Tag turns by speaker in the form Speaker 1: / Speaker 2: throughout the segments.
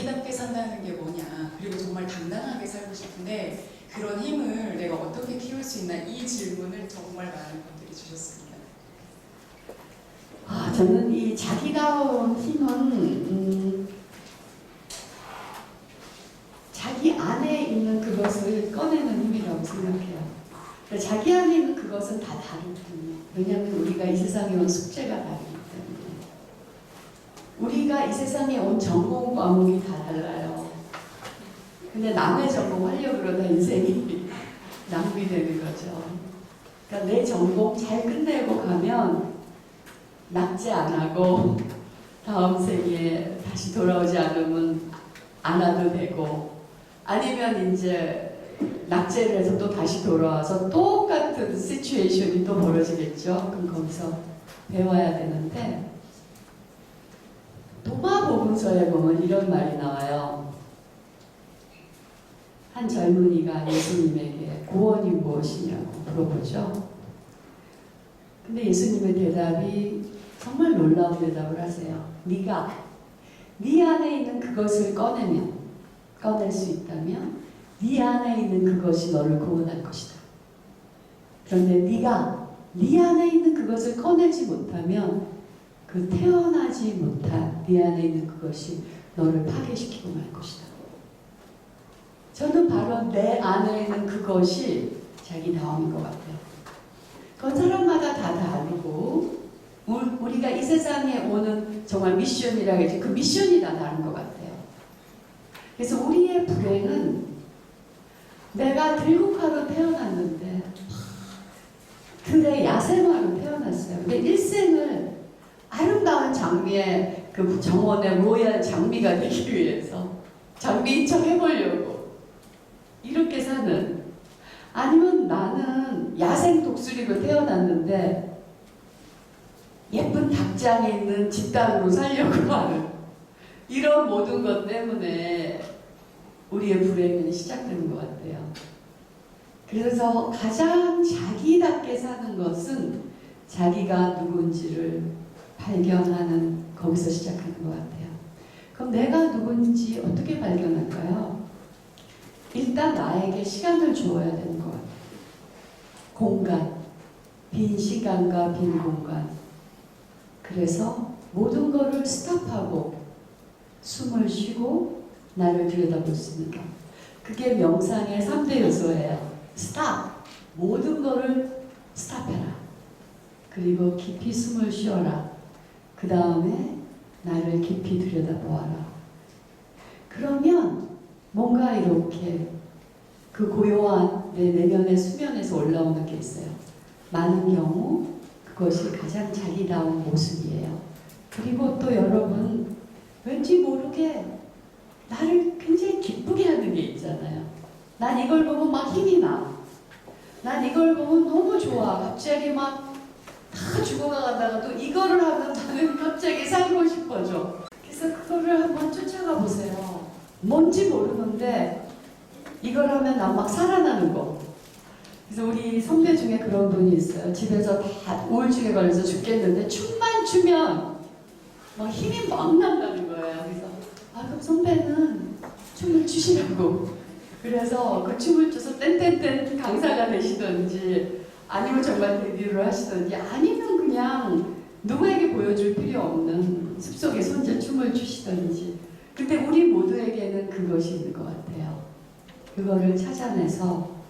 Speaker 1: 자기답게 산다는 게 뭐냐, 그리고 정말 당당하게 살고 싶은데 그런 힘을 내가 어떻게 키울 수 있나 이 질문을 정말 많은 분들이 주셨습니다.
Speaker 2: 아, 저는 이 자기다운 힘은 음, 자기 안에 있는 그것을 꺼내는 힘이라고 생각해요. 그러니까 자기 안에 있는 그것은 다 다르거든요. 왜냐하면 우리가 이 세상에 온 숙제가 때문에. 우리가 이 세상에 온 전공 과목이 다 달라요. 근데 남의 전공 하려고 그러다 인생이 낭비되는 거죠. 그러니까 내 전공 잘 끝내고 가면 낙제 안 하고 다음 생에 다시 돌아오지 않으면 안 와도 되고 아니면 이제 낙제를 해서 또 다시 돌아와서 똑같은 시츄에이션이 또 벌어지겠죠. 그럼 거기서 배워야 되는데 도마복음서에 보면 이런 말이 나와요. 한 젊은이가 예수님에게 구원이 무엇이냐고 물어보죠. 근데 예수님의 대답이 정말 놀라운 대답을 하세요. 네가 네 안에 있는 그것을 꺼내면 꺼낼 수 있다면 네 안에 있는 그것이 너를 구원할 것이다. 그런데 네가 네 안에 있는 그것을 꺼내지 못하면 그 태어나지 못한 네 안에 있는 그것이 너를 파괴시키고 말 것이다. 저는 바로 내 안에 있는 그것이 자기 다움인 것 같아요. 그건 사람마다 다 다르고 우- 우리가 이 세상에 오는 정말 미션이라 해야지 그 미션이 다 다른 것 같아요. 그래서 우리의 불행은 내가 들국화로 태어났는데 근데 야생화로 태어났어요. 근데 일생을 장미의 그 정원의 로얄 장미가 되기 위해서 장미인 척 해보려고 이렇게 사는 아니면 나는 야생 독수리로 태어났는데 예쁜 닭장에 있는 집단으로 살려고 하는 이런 모든 것 때문에 우리의 불행은 시작되는 것 같아요. 그래서 가장 자기답게 사는 것은 자기가 누군지를 발견하는 거기서 시작하는 것 같아요. 그럼 내가 누군지 어떻게 발견할까요? 일단 나에게 시간을 주어야 되는 것 같아요. 공간, 빈 시간과 빈 공간. 그래서 모든 것을 스탑하고 숨을 쉬고 나를 들여다볼 수 있는 것. 그게 명상의 3대 요소예요. 스탑. 모든 것을 스탑해라. 그리고 깊이 숨을 쉬어라. 그 다음에 나를 깊이 들여다보아라. 그러면 뭔가 이렇게 그 고요한 내 내면의 수면에서 올라오는 게 있어요. 많은 경우 그것이 가장 자기다운 모습이에요. 그리고 또 여러분 왠지 모르게 나를 굉장히 기쁘게 하는 게 있잖아요. 난 이걸 보면 막 힘이 나. 난 이걸 보면 너무 좋아. 갑자기 막 다 죽어가다가 또 이거를 하면 나는 갑자기 살고 싶어져. 그래서 그거를 한번 쫓아가 보세요. 뭔지 모르는데 이걸 하면 난막 살아나는 거. 그래서 우리 선배 중에 그런 분이 있어요. 집에서 다 우울증에 걸려서 죽겠는데 춤만 추면 막 힘이 막 난다는 거예요. 그래서 아 그럼 선배는 춤을 추시라고. 그래서 그 춤을 춰서 땡땡땡 강사가 되시든지 아니면 정말 데뷔를 하시든지 아니면 그냥 누구에게 보여줄 필요 없는 숲속에 혼자 춤을 추시든지 근데 우리 모두에게는 그것이 있는 것 같아요. 그거를 찾아내서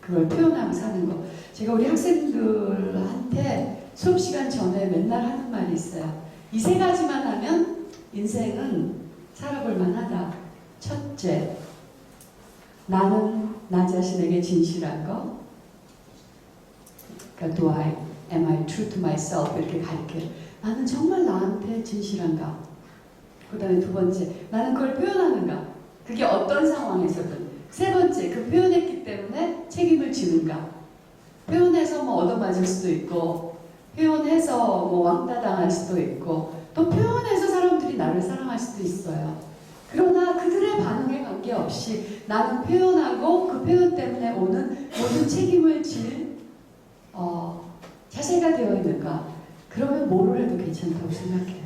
Speaker 2: 그걸 표현하고 사는 거. 제가 우리 학생들한테 수업 시간 전에 맨날 하는 말이 있어요. 이 세 가지만 하면 인생은 살아볼 만하다. 첫째, 나는 나 자신에게 진실한 거. 그러니까 do I, am I true to myself 이렇게 가르쳐. 나는 정말 나한테 진실한가. 그 다음에 두 번째, 나는 그걸 표현하는가. 그게 어떤 상황에서든. 세 번째, 그 표현했기 때문에 책임을 지는가. 표현해서 뭐 얻어맞을 수도 있고, 표현해서 뭐 왕따 당할 수도 있고, 또 표현해서 사람들이 나를 사랑할 수도 있어요. 그러나 그들의 반응에 관계없이 나는 표현하고 그 표현 때문에 오는 모든 책임을 질 어, 자세가 되어 있는가? 그러면 뭐를 해도 괜찮다고 생각해요.